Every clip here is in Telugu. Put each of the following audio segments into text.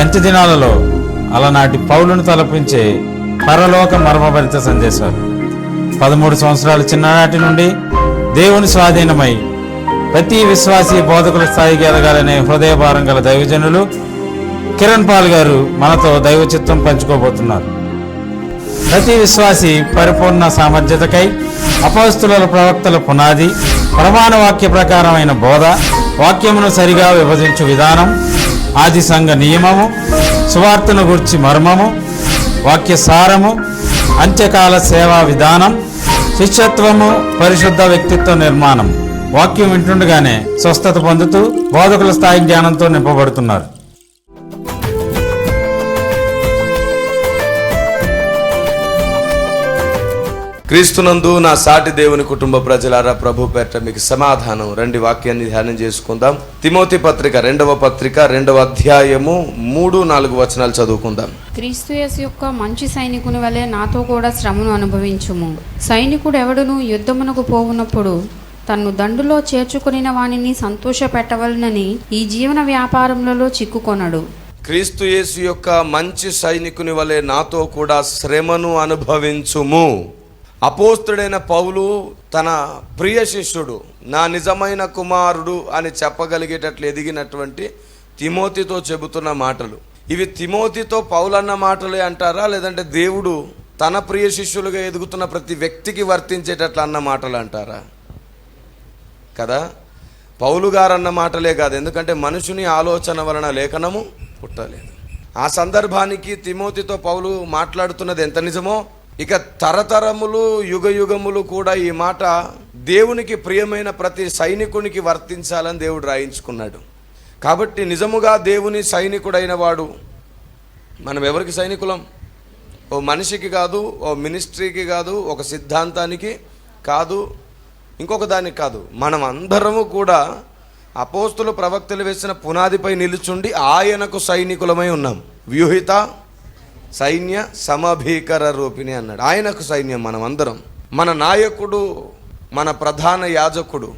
ఈ అంత్య దినాలలో అలనాటి పౌలును తలపించే పరలోక మర్మభరిత సందేశాలు. పదమూడు సంవత్సరాల చిన్ననాటి నుండి దేవుని స్వాధీనమై ప్రతి విశ్వాసి బోధకుల స్థాయికి ఎదగాలనే హృదయభారం గల దైవజనులు కిరణ్ పాల్ గారు మనతో దైవ చిత్తం పంచుకోబోతున్నారు. ప్రతి విశ్వాసి పరిపూర్ణ సామర్థ్యతకై అపస్తుల ప్రవక్తల పునాది ప్రమాణ వాక్య ప్రకారమైన బోధ వాక్యమును సరిగా విభజించు విధానం ఆది సంఘ నియమము సువార్తను గుర్చి మర్మము వాక్య సారము అంత్యకాల సేవా విధానం శిష్యత్వము పరిశుద్ధ వ్యక్తిత్వ నిర్మాణం. వాక్యం వింటుండగానే స్వస్థత పొందుతూ బోధకుల స్థాయి జ్ఞానంతో నింపబడుతున్నారు. క్రీస్తునందు నా సాటి దేవుని కుటుంబ ప్రజలారా ప్రభు పేట మీకు సమాధానం. రెండు వాక్యాన్ని ధ్యానం చేసుకుందాం. తిమోతి పత్రిక రెండవ పత్రిక రెండవ అధ్యాయము మూడు నాలుగు వచనాలు చదువుకుందాం. క్రీస్తు యొక్క మంచి సైనికుని వలె నాతో కూడా శ్రమను అనుభవించుము. సైనికుడు ఎవడును యుద్ధమునకు పోవునప్పుడు తన్ను దండులో చేర్చుకొనిన వానిని సంతోష పెట్టవలనని ఈ జీవన వ్యాపారములలో చిక్కుకొనడు. క్రీస్తు యేసు యొక్క మంచి సైనికుని వలె నాతో కూడా శ్రమను అనుభవించుము. అపోస్తుడైన పౌలు తన ప్రియ శిష్యుడు నా నిజమైన కుమారుడు అని చెప్పగలిగేటట్లు ఎదిగినటువంటి తిమోతితో చెబుతున్న మాటలు. ఇవి తిమోతితో పౌలన్న మాటలే అంటారా? లేదంటే దేవుడు తన ప్రియ శిష్యులుగా ఎదుగుతున్న ప్రతి వ్యక్తికి వర్తించేటట్లు అన్న మాటలు అంటారా? కదా? పౌలు గారు అన్న మాటలే కాదు. ఎందుకంటే మనుషుని ఆలోచన వలన లేఖనము పుట్టలేదు. ఆ సందర్భానికి తిమోతితో పౌలు మాట్లాడుతున్నది ఎంత నిజమో ఇక తరతరములు యుగ యుగములు కూడా ఈ మాట దేవునికి ప్రియమైన ప్రతి సైనికునికి వర్తించాలని దేవుడు రాయించుకున్నాడు. కాబట్టి నిజముగా దేవుని సైనికుడైన వాడు మనం ఎవరికి సైనికులం? ఓ మనిషికి కాదు ఓ మినిస్ట్రీకి కాదు ఒక సిద్ధాంతానికి కాదు ఇంకొక దానికి కాదు. మనం అందరము కూడా అపోస్తులు ప్రవక్తలు వేసిన పునాదిపై నిలుచుండి ఆయనకు సైనికులమై ఉన్నాం. వ్యూహిత సైన్య సమభీకర రూపిణి అన్నాడు. ఆయనకు సైన్యం మనం అందరం. మన నాయకుడు మన ప్రధాన యాజకుడు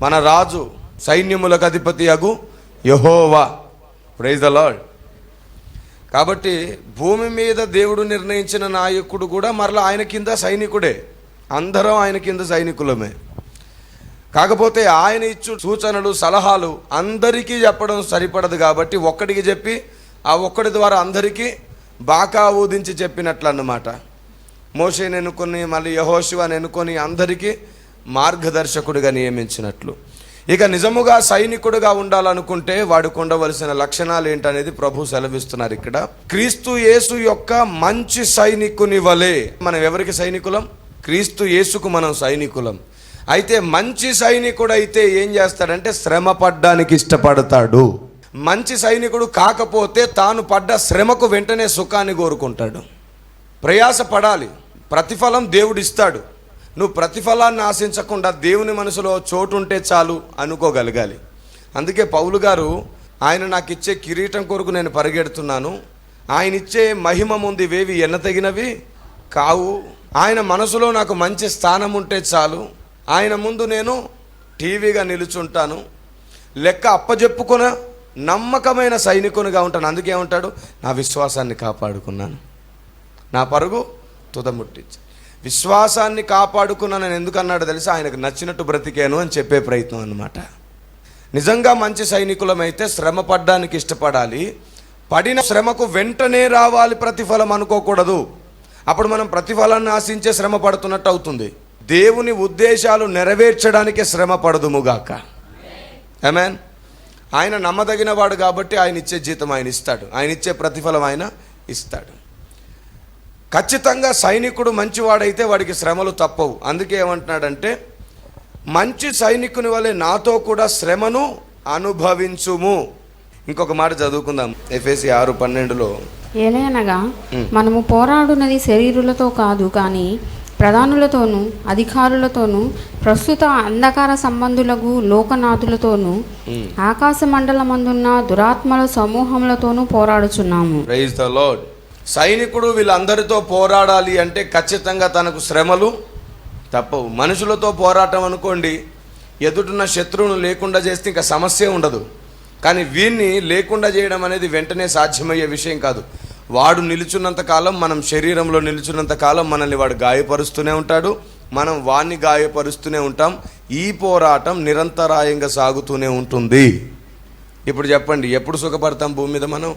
మన రాజు సైన్యములకు అధిపతి అగు యహోవా. ప్రైజ్ ద లార్డ్ కాబట్టి భూమి మీద దేవుడు నిర్ణయించిన నాయకుడు కూడా మరలా ఆయన కింద సైనికుడే. అందరం ఆయన కింద సైనికులమే. కాకపోతే ఆయన ఇచ్చు సూచనలు సలహాలు అందరికీ చెప్పడం సరిపడదు కాబట్టి ఒక్కడికి చెప్పి ఆ ఒక్కడి ద్వారా అందరికీ బాకా ఊదించి చెప్పినట్లు అన్నమాట మోషేని ఎన్నుకొని మళ్ళీ యహోశివాని ఎన్నుకొని అందరికీ మార్గదర్శకుడిగా నియమించినట్లు. ఇక నిజముగా సైనికుడుగా ఉండాలనుకుంటే వాడికి ఉండవలసిన లక్షణాలు ఏంటనేది ప్రభు సెలవిస్తున్నారు ఇక్కడ. క్రీస్తు యేసు యొక్క మంచి సైనికుని వలె మనం ఎవరికి సైనికులం? క్రీస్తు యేసుకు మనం సైనికులం. అయితే మంచి సైనికుడు అయితే ఏం చేస్తాడంటే శ్రమ పడ్డానికి ఇష్టపడతాడు. మంచి సైనికుడు కాకపోతే తాను పడ్డ శ్రమకు వెంటనే సుఖాన్ని కోరుకుంటాడు. ప్రయాస పడాలి. ప్రతిఫలం దేవుడిస్తాడు. నువ్వు ప్రతిఫలాన్ని ఆశించకుండా దేవుని మనసులో చోటు ఉంటే చాలు అనుకోగలగాలి. అందుకే పౌలు గారు ఆయన నాకు ఇచ్చే కిరీటం కొరకు నేను పరిగెడుతున్నాను. ఆయన ఇచ్చే మహిమ ముందు వేవి ఎన్నతగినవి? కావు. ఆయన మనసులో నాకు మంచి స్థానం ఉంటే చాలు. ఆయన ముందు నేను టీవీగా నిలుచుంటాను. లెక్క అప్పజెప్పుకున్న నమ్మకమైన సైనికునిగా ఉంటాను. అందుకే ఉంటాడు నా విశ్వాసాన్ని కాపాడుకున్నాను. నా పరుగు తుదముట్టించి విశ్వాసాన్ని కాపాడుకున్నానని ఎందుకు అన్నాడో తెలిసి? ఆయనకు నచ్చినట్టు బ్రతికాను అని చెప్పే ప్రయత్నం అనమాట నిజంగా మంచి సైనికులమైతే శ్రమ పడ్డానికి ఇష్టపడాలి. పడిన శ్రమకు వెంటనే రావాలి ప్రతిఫలం అనుకోకూడదు. అప్పుడు మనం ప్రతిఫలాన్ని ఆశించే శ్రమ పడుతున్నట్టు అవుతుంది. దేవుని ఉద్దేశాలు నెరవేర్చడానికే శ్రమ పడదుముగాక. ఆమెన్ ఆయన నమ్మదగిన వాడు కాబట్టి ఆయన ఇచ్చే జీతం ఆయన ఇస్తాడు. ఆయన ఇచ్చే ప్రతిఫలం ఆయన ఇస్తాడు. ఖచ్చితంగా సైనికుడు మంచివాడైతే వాడికి శ్రమలు తప్పవు. అందుకే ఏమంటున్నాడంటే మంచి సైనికుని వలె నాతో కూడా శ్రమను అనుభవించుము. ఇంకొక మాట చదువుకుందాం. ఎఫ్ఎసి ఆరు పన్నెండులో. ఏలయనగా మనము పోరాడున్నది శరీరులతో కాదు కానీ ప్రధానులతోనూ అధికారులతోనూ ప్రస్తుత అంధకార సంబంధులకు లోకనాథులతోనూ ఆకాశ మండలమందున్న దురాత్మల సమూహములతోనూ పోరాడుచున్నాము. ప్రైజ్ ద లార్డ్ సైనికుడు వీళ్ళందరితో పోరాడాలి అంటే ఖచ్చితంగా తనకు శ్రమలు తప్పవు. మనుషులతో పోరాటం అనుకోండి ఎదుటిన్న శత్రువును లేకుండా చేస్తే ఇంకా సమస్య ఉండదు. కానీ వీన్ని లేకుండా చేయడం అనేది వెంటనే సాధ్యమయ్యే విషయం కాదు. వాడు నిలుచున్నంత కాలం మనం శరీరంలో నిలుచున్నంత కాలం మనల్ని వాడు గాయపరుస్తూనే ఉంటాడు. మనం వాణ్ణి గాయపరుస్తూనే ఉంటాం. ఈ పోరాటం నిరంతరాయంగా సాగుతూనే ఉంటుంది. ఇప్పుడు చెప్పండి ఎప్పుడు సుఖపడతాం భూమి మీద మనం?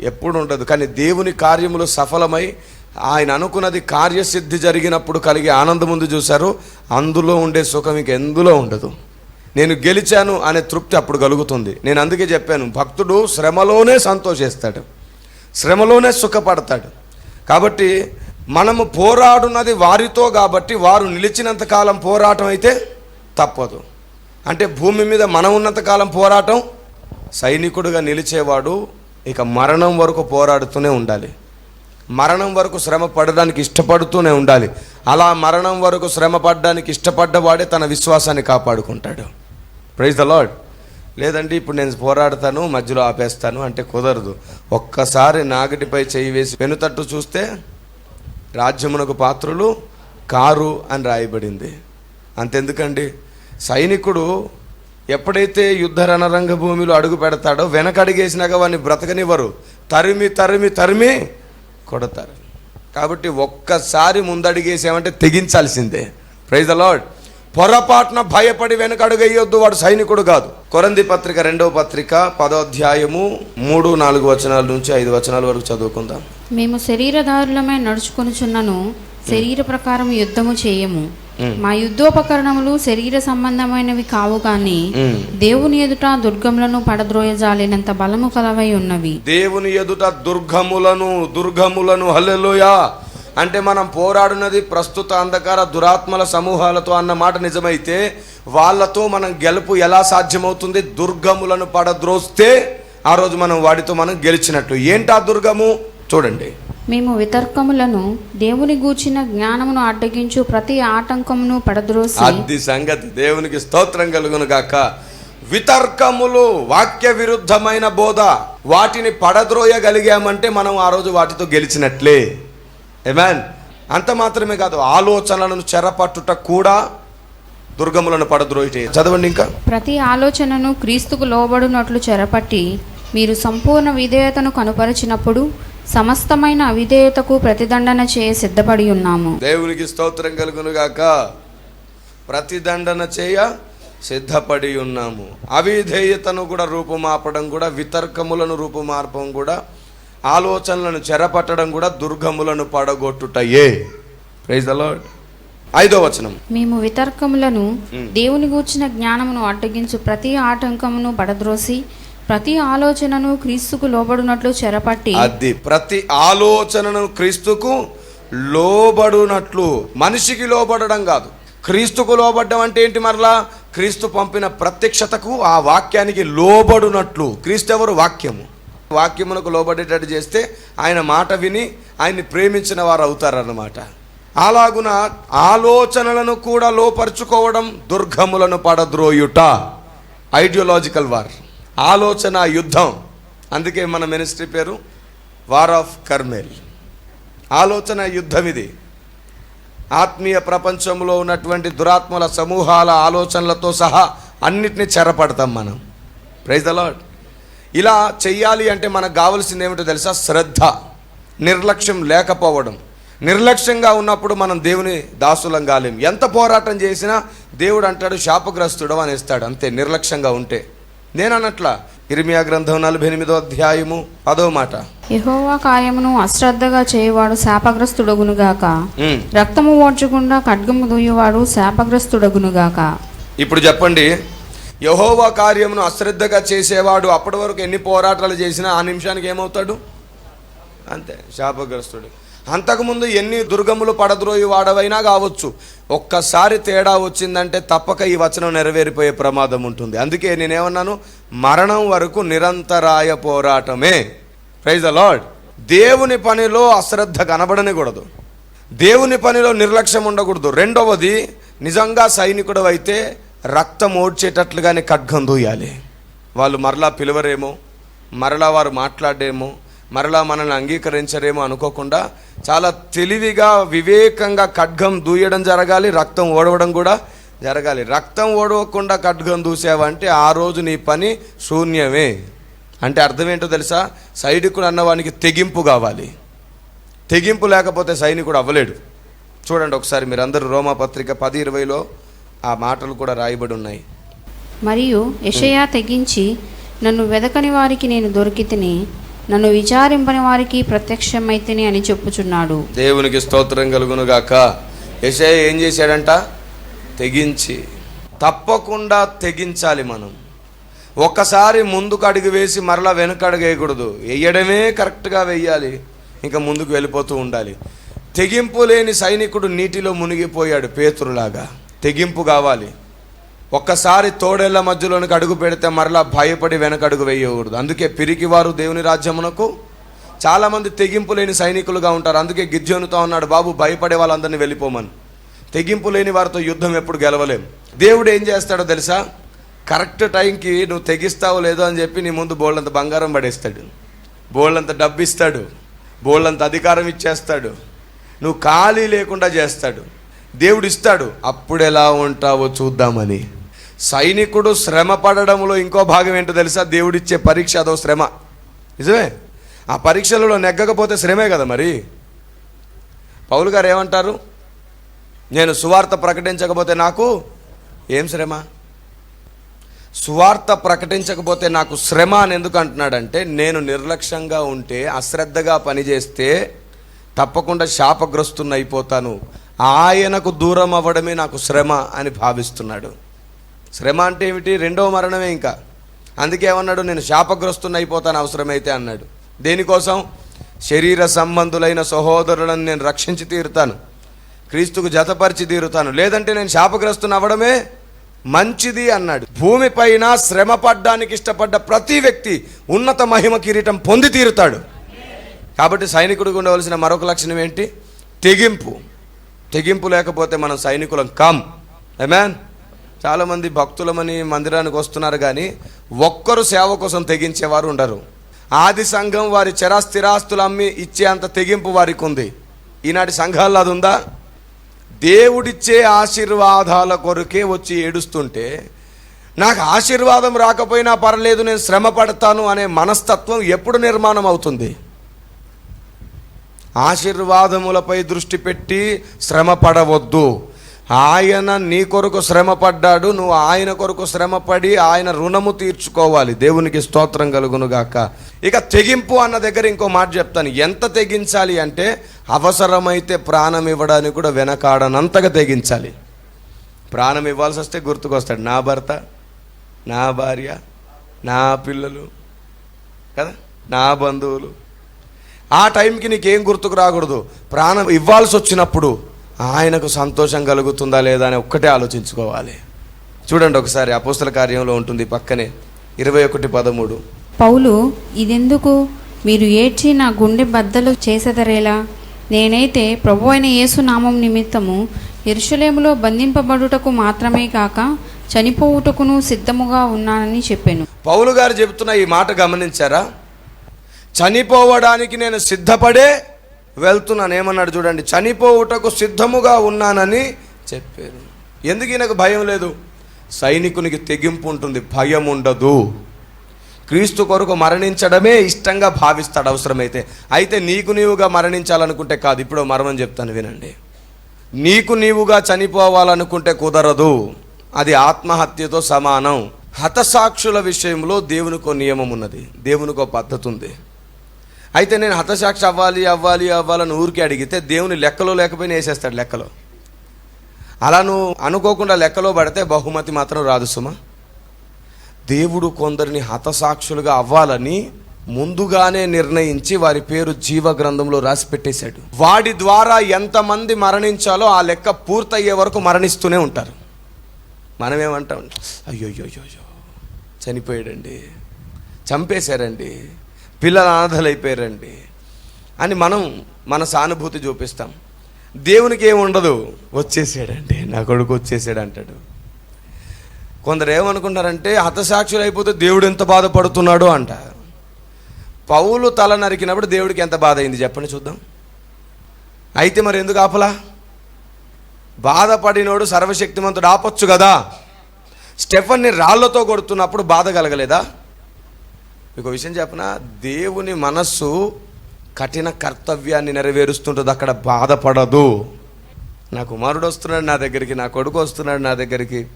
ఎప్పుడు ఉండదు. కానీ దేవుని కార్యములు సఫలమై ఆయన అనుకున్నది కార్యసిద్ధి జరిగినప్పుడు కలిగే ఆనందం ముందు చూశారు. అందులో ఉండే సుఖం ఇంక ఎందులో ఉండదు. నేను గెలిచాను అనే తృప్తి అప్పుడు కలుగుతుంది. నేను అందుకే చెప్పాను భక్తుడు శ్రమలోనే సంతోషిస్తాడు. శ్రమలోనే సుఖపడతాడు. కాబట్టి మనము పోరాడున్నది వారితో కాబట్టి వారు నిలిచినంత కాలం పోరాటం అయితే తప్పదు. అంటే భూమి మీద మనం ఉన్నంత కాలం పోరాటం సైనికుడుగా నిలిచేవాడు ఇక మరణం వరకు పోరాడుతూనే ఉండాలి. మరణం వరకు శ్రమ పడడానికి ఇష్టపడుతూనే ఉండాలి. అలా మరణం వరకు శ్రమ పడడానికి ఇష్టపడ్డవాడే తన విశ్వాసాన్ని కాపాడుకుంటాడు. ప్రైజ్ ద లాడ్ లేదంటే ఇప్పుడు నేను పోరాడతాను మధ్యలో ఆపేస్తాను అంటే కుదరదు. ఒక్కసారి నాగటిపై చేయి వేసి వెనుతట్టు చూస్తే రాజ్యమునకు పాత్రులు కారు అని రాయబడింది. అంతెందుకండి? సైనికుడు ఎప్పుడైతే యుద్ధ రణరంగ భూమిలో అడుగు పెడతాడో వెనకడిగేసినాక వాడిని బ్రతకనివ్వరు. తరిమి తరిమి తరిమి కొడతారు. కాబట్టి ఒక్కసారి ముందడిగేసామంటే తెగించాల్సిందే. ప్రైజ్ ద లార్డ్ పొరపాటున భయపడి వెనక అడుగేయొద్దు వాడు సైనికుడు కాదు. కొరంది పత్రిక రెండవ పత్రిక పదో అధ్యాయము మూడు నాలుగు వచనాల నుంచి ఐదు వచనాల వరకు చదువుకుందాం. మేము శరీరధారులమై నడుచుకొనుచున్నను శరీర ప్రకారం యుద్ధము చేయము. మా యుద్ధోపకరణములు శరీర సంబంధమైనవి కావు కానీ. దేవుని ఎదుట దుర్గములను పడద్రోయజాలినంత బలము కలవై ఉన్నవి. దేవుని ఎదుట దుర్గములను దుర్గములను హల్లెలూయా! అంటే మనం పోరాడున్నది ప్రస్తుత అంధకార దురాత్మల సమూహాలతో అన్న మాట నిజమైతే వాళ్ళతో మనం గెలుపు ఎలా సాధ్యమవుతుంది? దుర్గములను పడద్రోస్తే ఆ రోజు మనం వాడితో మనం గెలిచినట్లు ఏంటా దుర్గము? చూడండి. మేము వితర్కములను దేవుని గూర్చిన జ్ఞానమును అడ్డగించు ప్రతి ఆటంకమును పడద్రోసి అది సంగతి. దేవునికి స్తోత్రం కలుగును గాక. వితర్కములు వాక్య విరుద్ధమైన బోధ. వాటిని పడద్రోయగలిగామంటే మనం ఆ రోజు వాటితో గెలిచినట్లే. ఎమాన్ అంత మాత్రమే కాదు ఆలోచనలను చెరపట్టుట కూడా దుర్గములను పడద్రోయిటే చదవండి ఇంకా. ప్రతి ఆలోచనను క్రీస్తుకు లోబడినట్లు చెరపట్టి మీరు సంపూర్ణ విధేయతను కనుపరిచినప్పుడు సమస్తమైన అవిధేయతకు ప్రతిదండన చేయ సిద్ధపడి ఉన్నాము. దేవునికి స్తోత్రం కలుగును గాక ప్రతిదండన చేయ సిద్ధపడి ఉన్నాము. అవిధేయతను కూడా రూపుమాపడం కూడా వితర్కములను రూపుమార్పం కూడా ఆలోచనలను చెరపట్టడం కూడా దుర్గములను పడగొట్టుటయే. ప్రైజ్ ద లార్డ్ ఐదో వచనం. మేము వితర్కములను దేవుని గూర్చిన జ్ఞానమును అడ్డగించు ప్రతి ఆటంకమును పడద్రోసి ప్రతి ఆలోచనను క్రీస్తుకు లోబడినట్లు చెరపట్టి అది ప్రతి ఆలోచనను క్రీస్తుకు లోబడునట్లు మనిషికి లోబడడం కాదు. క్రీస్తుకు లోబడ్డం అంటే ఏంటి మరలా? క్రీస్తు పంపిన ప్రత్యక్షతకు ఆ వాక్యానికి లోబడునట్లు. క్రీస్తు ఎవరు? వాక్యము. వాక్యమునకు లోబడేటట్టు చేస్తే ఆయన మాట విని ఆయన్ని ప్రేమించిన వారు అవుతారన్నమాట. అలాగున ఆలోచనలను కూడా లోపరుచుకోవడం దుర్గములను పడద్రోయుట. ఐడియోలాజికల్ వార్ ఆలోచన యుద్ధం. అందుకే మన మినిస్ట్రీ పేరు వార్ ఆఫ్ కర్మేల్ ఆలోచన యుద్ధం ఇది. ఆత్మీయ ప్రపంచంలో ఉన్నటువంటి దురాత్మల సమూహాల ఆలోచనలతో సహా అన్నిటినీ చెరపడతాం మనం. ప్రైజ్ ద లాడ్ ఇలా చెయ్యాలి అంటే మనకు కావాల్సింది ఏమిటో తెలుసా? శ్రద్ధ. నిర్లక్ష్యం లేకపోవడం. నిర్లక్ష్యంగా ఉన్నప్పుడు మనం దేవుని దాసులం కాలేం. ఎంత పోరాటం చేసినా దేవుడు అంటాడు శాపగ్రస్తుడు అని ఇస్తాడు అంతే నిర్లక్ష్యంగా ఉంటే. నేను అన్నట్ల ఇరిమియా గ్రంథం నలభై ఎనిమిదో అధ్యాయము పదో మాట. యెహోవా కార్యమును అశ్రద్ధగా చేయువాడు శాపగ్రస్తుడగునుగాక. రక్తము ఓడ్చకుండా ఖడ్గము దూయువాడు శాపగ్రస్తుడగునుగాక ఇప్పుడు చెప్పండి యహోవా కార్యమును అశ్రద్ధగా చేసేవాడు అప్పటి వరకు ఎన్ని పోరాటాలు చేసినా ఆ నిమిషానికి ఏమవుతాడు? అంతే శాపగ్రస్తుడు. అంతకుముందు ఎన్ని దుర్గములు పడద్రోయి వాడవైనా కావచ్చు ఒక్కసారి తేడా వచ్చిందంటే తప్పక ఈ వచనం నెరవేరిపోయే ప్రమాదం ఉంటుంది. అందుకే నేనేమన్నాను మరణం వరకు నిరంతరాయ పోరాటమే. ప్రైజ్ ద లాడ్ దేవుని పనిలో అశ్రద్ధ కనబడనికూడదు. దేవుని పనిలో నిర్లక్ష్యం ఉండకూడదు. రెండవది నిజంగా సైనికుడు అయితే రక్తం ఓడ్చేటట్లుగానే ఖడ్గం దూయాలి. వాళ్ళు మరలా పిలవరేమో మరలా వారు మాట్లాడేమో మరలా మనల్ని అంగీకరించరేమో అనుకోకుండా చాలా తెలివిగా వివేకంగా ఖడ్గం దూయడం జరగాలి రక్తం ఓడవడం కూడా జరగాలి. రక్తం ఓడవకుండా ఖడ్గం దూసావంటే ఆ రోజు నీ పని శూన్యమే. అంటే అర్థం ఏంటో తెలుసా? సైనికుడు అన్నవానికి తెగింపు కావాలి. తెగింపు లేకపోతే సైనికుడు అవ్వలేడు. చూడండి ఒకసారి మీరు అందరూ రోమాపత్రిక పది ఇరవైలో ఆ మాటలు కూడా రాయబడి ఉన్నాయి. మరియు యెషయా తెగించి నన్ను వెదకని వారికి నేను దొరికితిని నన్ను విచారింపని వారికి ప్రత్యక్షమైతిని అని చెప్పుచున్నాడు. దేవునికి స్తోత్రం కలుగునుగాక. యెషయా ఏం చేశాడంట? తెగించి. తప్పకుండా తెగించాలి మనం. ఒక్కసారి ముందుకు అడుగు వేసి మరలా వెనక అడుగు వేయకూడదు వేయడమే కరెక్ట్గా వెయ్యాలి ఇంకా ముందుకు వెళ్ళిపోతూ ఉండాలి. తెగింపు లేని సైనికుడు నీటిలో మునిగిపోయాడు పేతురులాగా. తెగింపు కావాలి. ఒక్కసారి తోడేళ్ళ మధ్యలోనికి అడుగు పెడితే మరలా భయపడి వెనక అడుగు వేయకూడదు. అందుకే పిరికివారు దేవుని రాజ్యమునకు చాలామంది తెగింపు లేని సైనికులుగా ఉంటారు. అందుకే గిద్యోనుతో ఉన్నాడు బాబు భయపడే వాళ్ళందరినీ వెళ్ళిపోమని. తెగింపు లేని వారితో యుద్ధం ఎప్పుడు గెలవలేం. దేవుడు ఏం చేస్తాడో తెలుసా? కరెక్ట్ టైంకి నువ్వు తెగిస్తావు లేదో అని చెప్పి నీ ముందు బోళ్ళంత బంగారం పడేస్తాడు. బోళ్ళంత డబ్బు ఇస్తాడు బోళ్ళంత అధికారం ఇచ్చేస్తాడు. నువ్వు ఖాళీ లేకుండా చేస్తాడు. దేవుడు ఇస్తాడు అప్పుడు ఎలా ఉంటావో చూద్దామని. సైనికుడు శ్రమ పడడంలో ఇంకో భాగం ఏంటో తెలుసా? దేవుడిచ్చే పరీక్ష అదో శ్రమ. నిజమే? ఆ పరీక్షలలో నెగ్గకపోతే శ్రమే కదా మరి? పౌలు గారు ఏమంటారు? నేను సువార్త ప్రకటించకపోతే నాకు ఏం శ్రమ? సువార్త ప్రకటించకపోతే నాకు శ్రమ అని ఎందుకు అంటున్నాడంటే నేను నిర్లక్ష్యంగా ఉంటే అశ్రద్ధగా పనిచేస్తే తప్పకుండా శాపగ్రస్తున్న అయిపోతాను. ఆయనకు దూరం అవ్వడమే నాకు శ్రమ అని భావిస్తున్నాడు. శ్రమ అంటే ఏమిటి? రెండవ మరణమే ఇంకా. అందుకే ఏమన్నాడు? నేను శాపగ్రస్తున్న అయిపోతాను అవసరమైతే అన్నాడు. దేనికోసం? శరీర సంబంధులైన సహోదరులను నేను రక్షించి తీరుతాను. క్రీస్తుకు జతపరిచి తీరుతాను. లేదంటే నేను శాపగ్రస్తున్న అవ్వడమే మంచిది అన్నాడు. భూమిపైన శ్రమ పడ్డానికి ఇష్టపడ్డ ప్రతి వ్యక్తి ఉన్నత మహిమ కిరీటం పొంది తీరుతాడు. కాబట్టి సైనికుడికి ఉండవలసిన మరొక లక్షణం ఏంటి? తెగింపు. తెగింపు లేకపోతే మనం సైనికులం. కాం మ్యాన్ చాలామంది భక్తులమని మందిరానికి వస్తున్నారు కానీ ఒక్కరు సేవ కోసం తెగించేవారు ఉండరు. ఆది సంఘం వారి చరాస్థిరాస్తులు అమ్మి ఇచ్చే అంత తెగింపు వారికి ఉంది. ఈనాటి సంఘాల్లో అది ఉందా? దేవుడిచ్చే ఆశీర్వాదాల కొరకే వచ్చి ఏడుస్తుంటే నాకు ఆశీర్వాదం రాకపోయినా పర్లేదు నేను శ్రమ పడతాను అనే మనస్తత్వం ఎప్పుడు నిర్మాణం అవుతుంది ఆశీర్వాదములపై దృష్టి పెట్టి శ్రమ పడవద్దు ఆయన నీ కొరకు శ్రమ పడ్డాడు నువ్వు ఆయన కొరకు శ్రమపడి ఆయన రుణము తీర్చుకోవాలి. దేవునికి స్తోత్రం కలుగునుగాక. ఇక తెగింపు అన్న దగ్గర ఇంకో మాట చెప్తాను. ఎంత తెగించాలి అంటే అవసరమైతే ప్రాణం ఇవ్వడానికి కూడా వెనకాడనంతగా తెగించాలి. ప్రాణం ఇవ్వాల్సి వస్తే గుర్తుకొస్తాడు. నా భర్త నా భార్య నా పిల్లలు కదా? నా బంధువులు ఆ టైంకి నీకేం గుర్తుకు రాకూడదు. ప్రాణం ఇవ్వాల్సి వచ్చినప్పుడు ఆయనకు సంతోషం కలుగుతుందా లేదా అని ఒక్కటే ఆలోచించుకోవాలి. చూడండి ఒకసారి అపోస్తల కార్యంలో ఉంటుంది పక్కనే ఇరవై ఒకటి పదమూడు. పౌలు ఇదెందుకు? మీరు ఏడ్చి నా గుండె బద్దలు చేసెదరేలా? నేనైతే ప్రభు అయిన యేసు నామం నిమిత్తము ఎరుషలేములో బంధింపబడుటకు మాత్రమే కాక చనిపోవుటకును సిద్ధముగా ఉన్నానని చెప్పాను. పౌలు గారు చెబుతున్న ఈ మాట గమనించారా? చనిపోవడానికి నేను సిద్ధపడే వెళ్తున్నాను. ఏమన్నాడు చూడండి చనిపోవుటకు సిద్ధముగా ఉన్నానని చెప్పారు. ఎందుకు ఈయనకు భయం లేదు? సైనికునికి తెగింపు ఉంటుంది భయం ఉండదు. క్రీస్తు కొరకు మరణించడమే ఇష్టంగా భావిస్తాడు అవసరమైతే. అయితే నీకు నీవుగా మరణించాలనుకుంటే కాదు ఇప్పుడు మరణం చెప్తాను వినండి. నీకు నీవుగా చనిపోవాలనుకుంటే కుదరదు. అది ఆత్మహత్యతో సమానం. హతసాక్షుల విషయంలో దేవునికో నియమం ఉన్నది దేవునికో పద్ధతి ఉంది అయితే నేను హతసాక్షి అవ్వాలి అవ్వాలి అవ్వాలని ఊరికి అడిగితే దేవుని లెక్కలో లేకపోయినా వేసేస్తాడు లెక్కలో. అలా నువ్వు అనుకోకుండా లెక్కలో పడితే బహుమతి మాత్రం రాదు సుమా. దేవుడు కొందరిని హతసాక్షులుగా అవ్వాలని ముందుగానే నిర్ణయించి వారి పేరు జీవ గ్రంథంలో రాసి పెట్టేశాడు. వాడి ద్వారా ఎంతమంది మరణించాలో ఆ లెక్క పూర్తయ్యే వరకు మరణిస్తూనే ఉంటారు. మనమేమంటాం ఏమంటాం అయ్యో అయ్యో చనిపోయాడండి చంపేశారండి పిల్లలు అనాథలైపోయారండి అని మనం మన సానుభూతి చూపిస్తాం. దేవునికి ఏముండదు వచ్చేసాడండి. నా కొడుకు వచ్చేసాడు అంటాడు కొందరు ఏమనుకుంటారంటే హతసాక్షులు అయిపోతే దేవుడు ఎంత బాధపడుతున్నాడో అంట. పౌలు తల నరికినప్పుడు దేవుడికి ఎంత బాధ అయింది చెప్పండి చూద్దాం. అయితే మరి ఎందుకు ఆపలా? బాధపడినోడు సర్వశక్తిమంతుడు ఆపొచ్చు కదా. స్టెఫన్ని రాళ్ళతో కొడుతున్నప్పుడు బాధ కలగలేదా? మీకు విషయం చెప్పిన? దేవుని మనస్సు కఠిన కర్తవ్యాన్ని నెరవేరుస్తుంటుంది. అక్కడ బాధపడదు. నా కుమారుడు వస్తున్నాడు నా దగ్గరికి నా కొడుకు వస్తున్నాడు నా దగ్గరికి.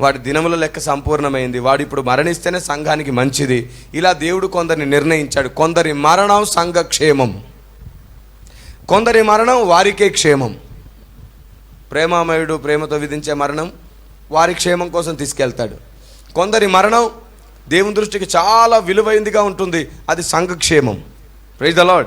వాడి దినముల లెక్క సంపూర్ణమైంది. వాడు ఇప్పుడు మరణిస్తేనే సంఘానికి మంచిది. ఇలా దేవుడు కొందరిని నిర్ణయించాడు. కొందరి మరణం సంఘక్షేమం. కొందరి మరణం వారికే క్షేమం. ప్రేమామయుడు ప్రేమతో విధించే మరణం వారి క్షేమం కోసం తీసుకెళ్తాడు. కొందరి మరణం దేవుని దృష్టికి చాలా విలువైందిగా ఉంటుంది. అది సంఘక్షేమం. ప్రైజ్ ద లాడ్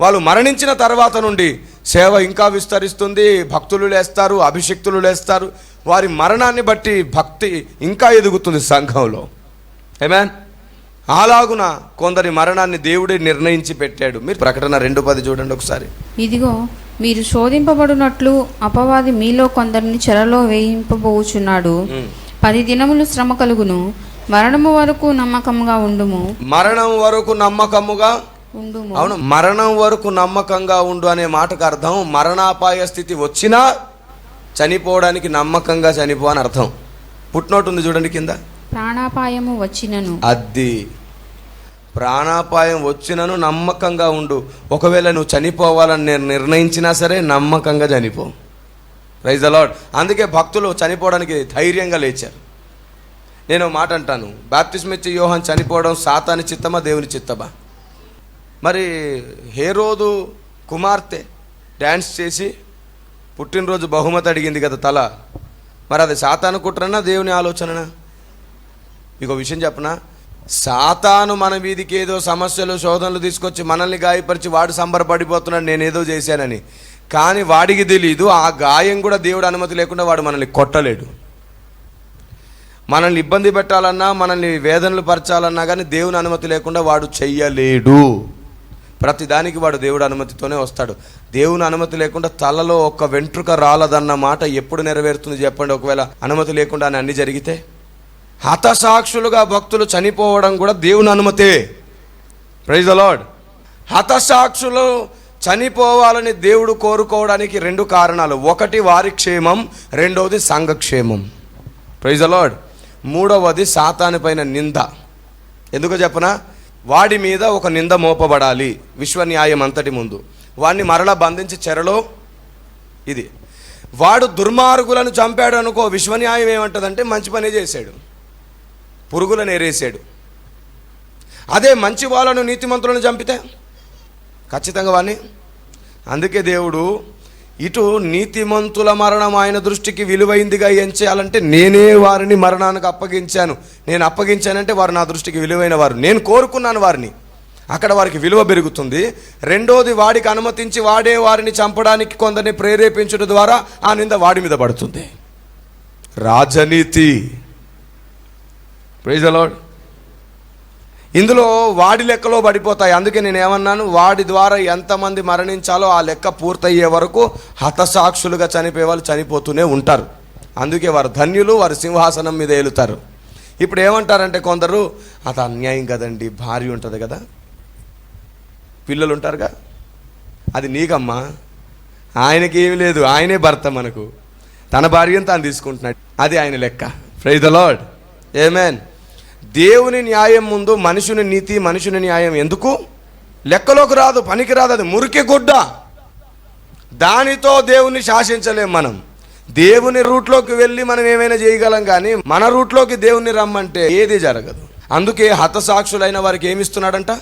వాళ్ళు మరణించిన తర్వాత నుండి సేవ ఇంకా విస్తరిస్తుంది. భక్తులు లేస్తారు అభిషక్తులు లేస్తారు. వారి మరణాన్ని బట్టి భక్తి ఇంకా ఎదుగుతుంది సంఘంలో. ఏమేన్ అలాగున కొందరి మరణాన్ని దేవుడే నిర్ణయించి పెట్టాడు. మీరు ప్రకటన రెండు పది చూడండి ఒకసారి. ఇదిగో మీరు శోధింపబడినట్లు అపవాది మీలో కొందరిని చెరలో వేయింపబోచున్నాడు. ఉమ్. పది దినములు శ్రమ కలుగును. మరణము వరకు నమ్మకముగా ఉండుము. మరణం వరకు నమ్మకముగా ఉండుము. అవును మరణం వరకు నమ్మకంగా ఉండు అనే మాటకు అర్థం మరణాపాయ స్థితి వచ్చినా చనిపోవడానికి నమ్మకంగా చనిపో అని అర్థం. పుట్టినోటు ఉంది చూడండి కింద. ప్రాణాపాయము వచ్చినను. అది. ప్రాణాపాయం వచ్చినను నమ్మకంగా ఉండు. ఒకవేళ నువ్వు చనిపోవాలని నేను నిర్ణయించినా సరే నమ్మకంగా చనిపో. రైజ్ అలాడ్ అందుకే భక్తులు చనిపోవడానికి ధైర్యంగా లేచారు. నేను మాట అంటాను. బాప్తిస్మ మెచ్చి యోహన్ చనిపోవడం సాతాని చిత్తమా దేవుని చిత్తమా? మరి హేరోదు కుమార్తె డ్యాన్స్ చేసి పుట్టినరోజు బహుమతి అడిగింది కదా తల. మరి అది సాతాను కుట్రనా దేవుని ఆలోచననా? మీకు విషయం చెప్పనా? సాతాను మన వీధికి ఏదో సమస్యలు శోధనలు తీసుకొచ్చి మనల్ని గాయపరిచి వాడు సంబరపడిపోతున్నాడు నేను ఏదో చేశానని. కానీ వాడికి తెలియదు ఆ గాయం కూడా దేవుడు అనుమతి లేకుండా వాడు మనల్ని కొట్టలేడు. మనల్ని ఇబ్బంది పెట్టాలన్నా మనల్ని వేదనలు పరచాలన్నా కానీ దేవుని అనుమతి లేకుండా వాడు చెయ్యలేడు. ప్రతి దానికి వాడు దేవుడు అనుమతితోనే వస్తాడు. దేవుని అనుమతి లేకుండా తలలో ఒక్క వెంట్రుక రాలదన్న మాట ఎప్పుడు నెరవేరుతుంది చెప్పండి ఒకవేళ అనుమతి లేకుండా అని అన్ని జరిగితే? హతసాక్షులుగా భక్తులు చనిపోవడం కూడా దేవుని అనుమతే. ప్రైజ్ అలాడ్ లార్డ్ హతసాక్షులు చనిపోవాలని దేవుడు కోరుకోవడానికి రెండు కారణాలు. ఒకటి వారి క్షేమం రెండవది సంఘక్షేమం. ప్రైజ్ అలాడ్ మూడవది సాతాని పైన నింద. ఎందుకో చెప్పనా? వాడి మీద ఒక నింద మోపబడాలి విశ్వన్యాయం అంతటి ముందు. వాడిని మరలా బంధించి చెరలో ఇది. వాడు దుర్మార్గులను చంపాడు అనుకో విశ్వన్యాయం ఏమంటదంటే మంచి పనే చేశాడు. పురుగులను ఏరేసాడు అదే మంచి వాళ్ళను నీతిమంతులను చంపితే? ఖచ్చితంగా వాడిని అందుకే దేవుడు ఇటు నీతిమంతుల మరణం ఆయన దృష్టికి విలువైందిగా ఏం చేయాలంటే నేనే వారిని మరణానికి అప్పగించాను. నేను అప్పగించానంటే వారు నా దృష్టికి విలువైన వారు. నేను కోరుకున్నాను వారిని. అక్కడ వారికి విలువ పెరుగుతుంది. రెండోది వాడికి అనుమతించి వాడే వారిని చంపడానికి కొందరిని ప్రేరేపించడం ద్వారా ఆ నింద వాడి మీద పడుతుంది. రాజనీతి. ప్రైజ్ అలాడ్ ఇందులో వాడి లెక్కలో పడిపోతాయి. అందుకే నేను ఏమన్నాను వాడి ద్వారా ఎంతమంది మరణించాలో ఆ లెక్క పూర్తయ్యే వరకు హతసాక్షులుగా చనిపోయే వాళ్ళు చనిపోతూనే ఉంటారు. అందుకే వారు ధన్యులు వారు సింహాసనం మీద ఏలుతారు. ఇప్పుడు ఏమంటారంటే కొందరు అది అన్యాయం కదండి భార్య ఉంటుంది కదా. పిల్లలు ఉంటారుగా అది నీకమ్మా. ఆయనకి ఏమీ లేదు ఆయనే భర్త మనకు. తన భార్యను తాను తీసుకుంటున్నాడు. అది ఆయన లెక్క. ఫ్రై ద లార్డ్ ఏమేన్ దేవుని న్యాయం ముందు మనుషుని నీతి మనుషుని న్యాయం ఎందుకు? లెక్కలోకి రాదు పనికి రాదు అది మురికి గుడ్డ. దానితో దేవుని శాసించలేం మనం. దేవుని రూట్లోకి వెళ్ళి మనం ఏమైనా చేయగలం కానీ మన రూట్లోకి దేవుని రమ్మంటే ఏది జరగదు. అందుకే హతసాక్షులైన వారికి ఏమిస్తున్నాడంట?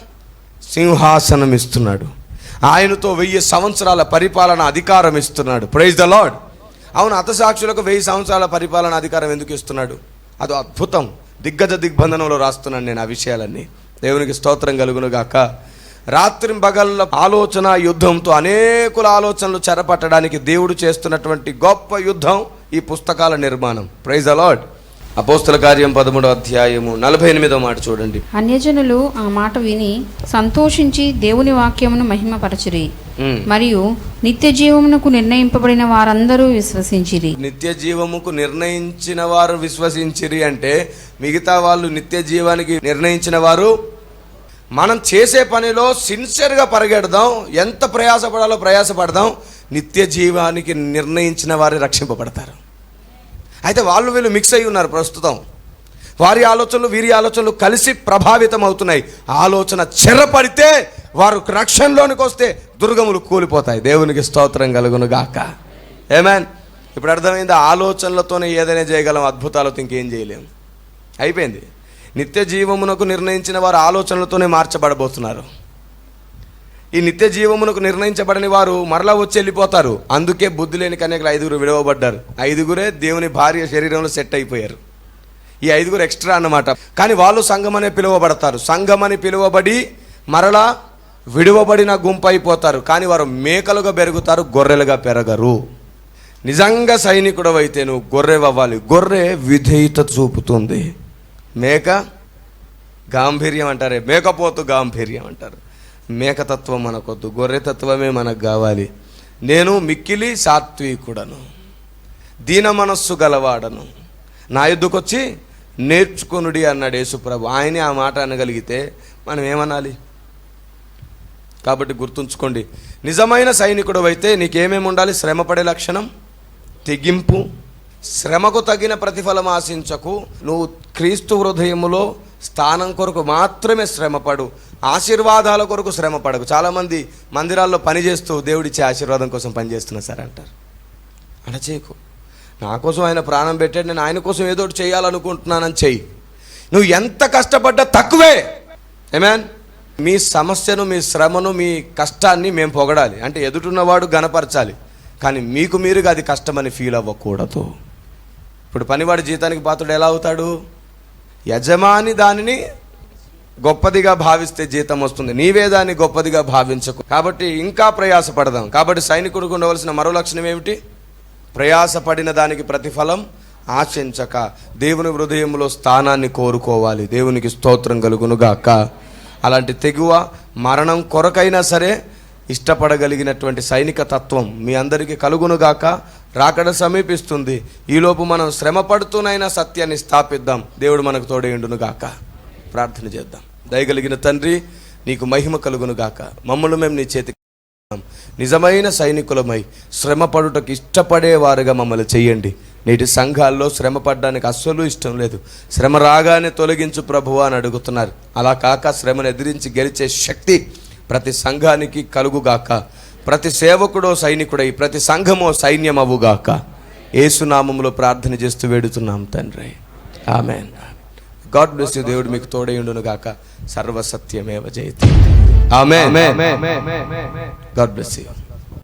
సింహాసనం ఇస్తున్నాడు. ఆయనతో వెయ్యి సంవత్సరాల పరిపాలన అధికారం ఇస్తున్నాడు. ప్రైజ్ ద లార్డ్ అవును హతసాక్షులకు వెయ్యి సంవత్సరాల పరిపాలన అధికారం ఎందుకు ఇస్తున్నాడు? అది అద్భుతం. దిగ్గజ దిగ్బంధనంలో రాస్తున్నాను నేను ఆ విషయాలన్నీ. దేవునికి స్తోత్రం కలుగును గాక రాత్రి బగళ్ళ ఆలోచన యుద్ధంతో అనేకుల ఆలోచనలు చెరపట్టడానికి దేవుడు చేస్తున్నటువంటి గొప్ప యుద్ధం ఈ పుస్తకాల నిర్మాణం. ప్రైజ్ అలాడ్ అపోస్తల కార్యం పదమూడో అధ్యాయము నలభై ఎనిమిదో మాట చూడండి. అన్యజనులు ఆ మాట విని సంతోషించి దేవుని వాక్యమును మహిమపరచిరి. మరియు నిత్య జీవమునకు నిర్ణయింపబడిన వారందరూ విశ్వసించిరి. నిత్య జీవముకు నిర్ణయించిన వారు విశ్వసించిరి అంటే మిగతా వాళ్ళు నిత్య జీవానికి నిర్ణయించిన వారు మనం చేసే పనిలో సిన్సియర్గా పరిగెడదాం ఎంత ప్రయాసపడాలో ప్రయాసపడదాం నిత్య జీవానికి నిర్ణయించిన వారి రక్షింపబడతారు. అయితే వాళ్ళు వీళ్ళు మిక్స్ అయి ఉన్నారు ప్రస్తుతం. వారి ఆలోచనలు వీరి ఆలోచనలు కలిసి ప్రభావితం అవుతున్నాయి. ఆలోచన చెరపడితే వారు రక్షణలోనికి వస్తే దుర్గములు కూలిపోతాయి. దేవునికి స్తోత్రం కలుగును గాక. ఏమేన్ ఇప్పుడు అర్థమైంది? ఆలోచనలతోనే ఏదైనా చేయగలం అద్భుతాలతో ఇంకేం చేయలేము. అయిపోయింది. నిత్య జీవమునకు నిర్ణయించిన వారు ఆలోచనలతోనే మార్చబడబోతున్నారు. ఈ నిత్య జీవమునకు నిర్ణయించబడని వారు మరలా వచ్చి వెళ్ళిపోతారు. అందుకే బుద్ధి లేని కన్యకలు ఐదుగురు విడవబడ్డారు. ఐదుగురే దేవుని భార్య శరీరంలో సెట్ అయిపోయారు. ఈ ఐదుగురు ఎక్స్ట్రా అన్నమాట. కానీ వాళ్ళు సంఘం అనే పిలువబడతారు. సంఘం అని పిలువబడి మరలా విడువబడిన గుంపు అయిపోతారు. కానీ వారు మేకలుగా పెరుగుతారు గొర్రెలుగా పెరగరు. నిజంగా సైనికుడు అయితే నువ్వు గొర్రె అవ్వాలి గొర్రె విధేయత చూపుతుంది. మేక గాంభీర్యం అంటారే. మేకపోతు గాంభీర్యం అంటారు. మేకతత్వం మనకొద్దు గొర్రెతత్వమే మనకు కావాలి. నేను మిక్కిలి సాత్వికుడను దీన మనస్సు గలవాడను. నా యుద్ధకొచ్చి నేర్చుకొనుడి అన్నాడు యేసుప్రభు. ఆయనే ఆ మాట అనగలిగితే మనం ఏమనాలి? కాబట్టి గుర్తుంచుకోండి నిజమైన సైనికుడు అయితే నీకేమేమి ఉండాలి శ్రమపడే లక్షణం? తెగింపు శ్రమకు తగిన ప్రతిఫలం ఆశించకు. నువ్వు క్రీస్తు హృదయములో స్థానం కొరకు మాత్రమే శ్రమపడు. ఆశీర్వాదాల కొరకు శ్రమపడకు. చాలామంది మందిరాల్లో పనిచేస్తూ దేవుడిచ్చే ఆశీర్వాదం కోసం పనిచేస్తున్నా సార్ అంటారు. అలా చేయకు. నా కోసం ఆయన ప్రాణం పెట్టాడు. నేను ఆయన కోసం ఏదో ఒకటి చేయాలనుకుంటున్నానని చెయ్యి. నువ్వు ఎంత కష్టపడ్డా తక్కువే. ఏమేన్ మీ సమస్యను మీ శ్రమను మీ కష్టాన్ని మేము పొగడాలి. అంటే ఎదుటిన్నవాడు గనపరచాలి కానీ మీకు మీరుగా అది కష్టమని ఫీల్ అవ్వకూడదు. ఇప్పుడు పనివాడి జీతానికి పాత్రుడు ఎలా అవుతాడు? యజమాని దానిని గొప్పదిగా భావిస్తే జీతం వస్తుంది. నీవే దాన్ని గొప్పదిగా భావించకు. కాబట్టి ఇంకా ప్రయాసపడదాం. కాబట్టి సైనికుడికి ఉండవలసిన మరో లక్షణం ఏమిటి? ప్రయాసపడిన దానికి ప్రతిఫలం ఆశించక దేవుని హృదయంలో స్థానాన్ని కోరుకోవాలి. దేవునికి స్తోత్రం కలుగునుగాక. అలాంటి తెగువ మరణం కొరకైనా సరే ఇష్టపడగలిగినటువంటి సైనిక తత్వం మీ అందరికీ కలుగునుగాక. రాకడ సమీపిస్తుంది. ఈలోపు మనం శ్రమ పడుతూనైనా సత్యాన్ని స్థాపిద్దాం. దేవుడు మనకు తోడేయుండునుగాక ప్రార్థన చేద్దాం. దయగలిగిన తండ్రి నీకు మహిమ కలుగునుగాక. మమ్మల్ని మేము నీ చేతికి నిజమైన సైనికులమై శ్రమ పడుటకు ఇష్టపడేవారుగా మమ్మల్ని చేయండి నేటి సంఘాల్లో శ్రమ పడడానికి అస్సలు ఇష్టం లేదు. శ్రమ రాగానే తొలగించు ప్రభువా అని అడుగుతున్నారు. అలా కాక శ్రమను ఎదిరించి గెలిచే శక్తి ప్రతి సంఘానికి కలుగుగాక. ప్రతి సేవకుడో సైనికుడై ప్రతి సంఘమో సైన్యమవుగాక ఏసునామములో ప్రార్థన చేస్తూ వేడుతున్నాం తండ్రి. ఆమెన్. God bless you. దేవుడు మీకు తోడేయుండును గాక సర్వసత్యమేవ జయతి. ఆమెన్. God bless you.